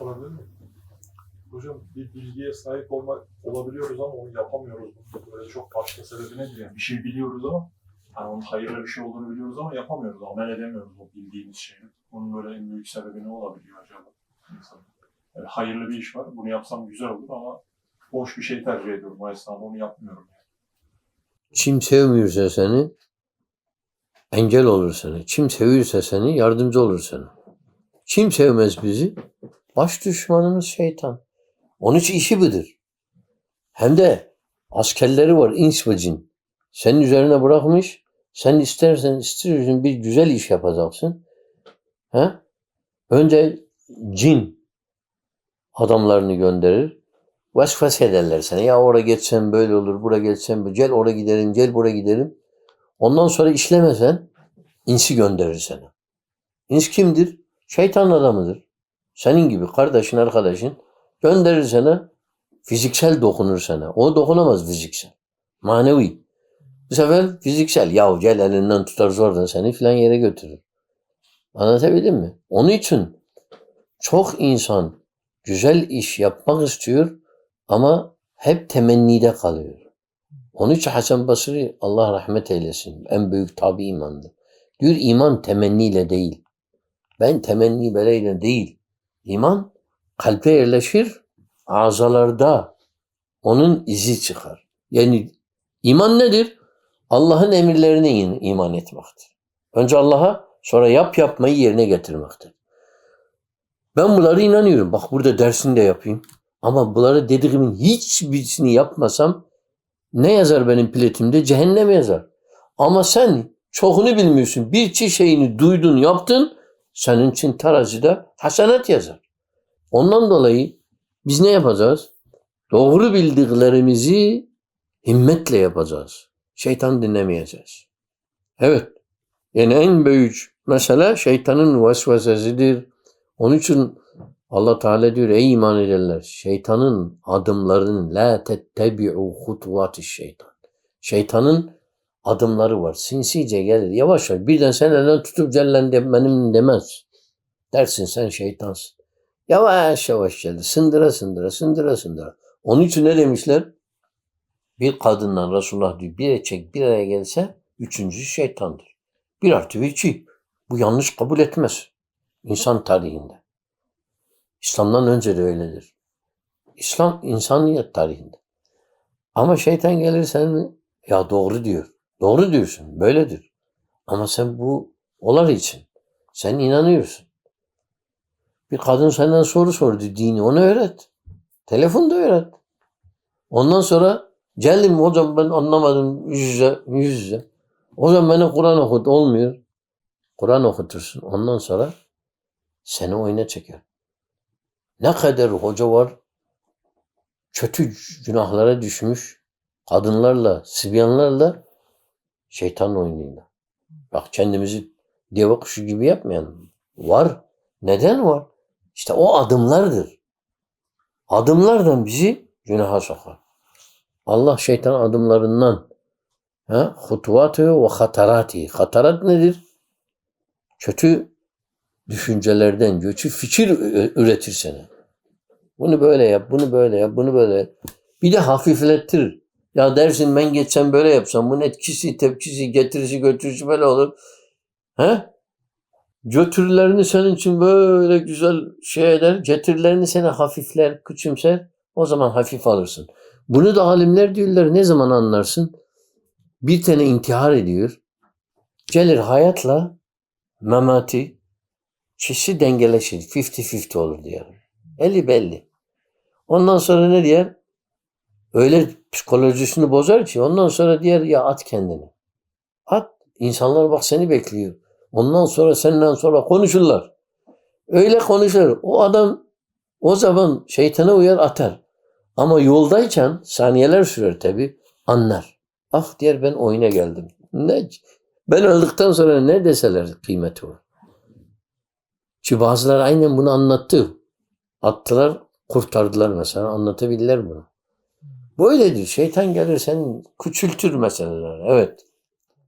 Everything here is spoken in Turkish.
Olabilir mi? Hocam bir bilgiye sahip olmak olabiliyoruz ama onu yapamıyoruz. Böyle çok başka sebebi nedir yani? Bir şey biliyoruz ama hani onun hayırlı bir şey olduğunu biliyoruz ama yapamıyoruz. Amel edemiyoruz o bildiğimiz şeyi. Bunun böyle en büyük sebebi ne olabiliyor acaba? Yani hayırlı bir iş var. Bunu yapsam güzel olur ama boş bir şey tercih ediyorum. O onu yapmıyorum. Kim sevmiyorsa seni engel olur sana. Kim seviyorsa seni yardımcı olur sana. Kim sevmez bizi? Baş düşmanımız şeytan. Onun için işi budur. Hem de askerleri var ins ve cin. Senin üzerine bırakmış. Sen istersen istiyorsun bir güzel iş yapacaksın. He? Önce cin adamlarını gönderir. Vesvas ederler sana. Ya oraya geçsem böyle olur, buraya geçsem böyle. Gel oraya giderim, gel buraya giderim. Ondan sonra işlemesen insi gönderir sana. İns kimdir? Şeytan adamıdır. Senin gibi kardeşin, arkadaşın gönderir sana. Fiziksel dokunur sana. O dokunamaz fiziksel. Manevi. Bu sefer fiziksel. Yahu gel elinden tutar zordan seni filan yere götürür. Anlatabildim mi? Onun için çok insan güzel iş yapmak istiyor ama hep temennide kalıyor. Onun için Hasan Basri Allah rahmet eylesin. En büyük tabi imandı. Diyor iman temenniyle değil. Ben temenni beleyle değil. İman kalbe yerleşir, azalarda onun izi çıkar. Yani iman nedir? Allah'ın emirlerine in- iman etmektir. Önce Allah'a sonra yap yapmayı yerine getirmektir. Ben bunlara inanıyorum. Bak burada dersini de yapayım. Ama bunları dediğimin hiçbirisini yapmasam ne yazar benim platimde? Cehennem yazar. Ama sen çoğunu bilmiyorsun. Bir şeyini duydun, yaptın. Senin için terazide hasenat yazar. Ondan dolayı biz ne yapacağız? Doğru bildiklerimizi himmetle yapacağız. Şeytan dinlemeyeceğiz. Evet. Yani en büyük mesele şeytanın vesvesesidir. Onun için Allah Teala diyor ey iman edenler şeytanın adımlarının la tettebi'u hutuvati şeytan. Şeytanın adımları var. Sinsice gelir. Yavaş yavaş. Birden sen elinden tutup cellen benim demez. Dersin sen şeytansın. Yavaş yavaş gelir. Sındıra sındıra sındıra sındıra. Onun için ne demişler? Bir kadından Resulullah diyor bir erkek bir araya gelse üçüncüsü şeytandır. Bir artı bir iki. Bu yanlış kabul etmez. İnsan tarihinde. İslam'dan önce de öyledir. İslam insaniyet tarihinde. Ama şeytan gelir sen ya doğru diyor. Doğru diyorsun. Böyledir. Ama sen bu olar için. Sen inanıyorsun. Bir kadın senden soru sordu dini. Onu öğret. Telefonda öğret. Ondan sonra geldim hocam ben anlamadım yüz yüze. Yüz yüze. O zaman bana Kur'an okut. Olmuyor. Kur'an okutursun. Ondan sonra seni oyuna çeker. Ne kadar hoca var kötü günahlara düşmüş kadınlarla, sibyanlarla şeytan oynuyorlar. Bak kendimizi deve kuşu gibi yapmayalım. Var. Neden var? İşte o adımlardır. Adımlardan bizi günaha sokar. Allah şeytan adımlarından ha, hutuvatı ve hatarati. Hatarat nedir? Kötü düşüncelerden, kötü fikir üretir seni. Bunu böyle yap, bunu böyle yap, bunu böyle yap. Bir de hafiflettirir. Ya dersin ben geçsem böyle yapsam bunun etkisi, tepkisi, getirisi, götürüsü böyle olur. He? Götürülerini senin için böyle güzel şey eder. Getirilerini seni hafifler, küçümser. O zaman hafif alırsın. Bunu da alimler diyorlar ne zaman anlarsın? Bir tane intihar ediyor. Gelir hayatla memati kişi dengeleşir. 50-50 olur diyor. 50 belli. Ondan sonra ne diyor? Öyle psikolojisini bozar ki ondan sonra diğer ya at kendini. At. İnsanlar bak seni bekliyor. Ondan sonra senden sonra konuşurlar. Öyle konuşur. O adam o zaman şeytana uyar atar. Ama yoldayken saniyeler sürer tabi anlar. Ah diğer ben oyuna geldim. Ne? Ben öldükten sonra ne deseler kıymeti var. Ki bazıları aynen bunu anlattı. Attılar, kurtardılar mesela. Anlatabilirler bunu. Böyledir. Şeytan gelir sen küçültür meseleler. Evet.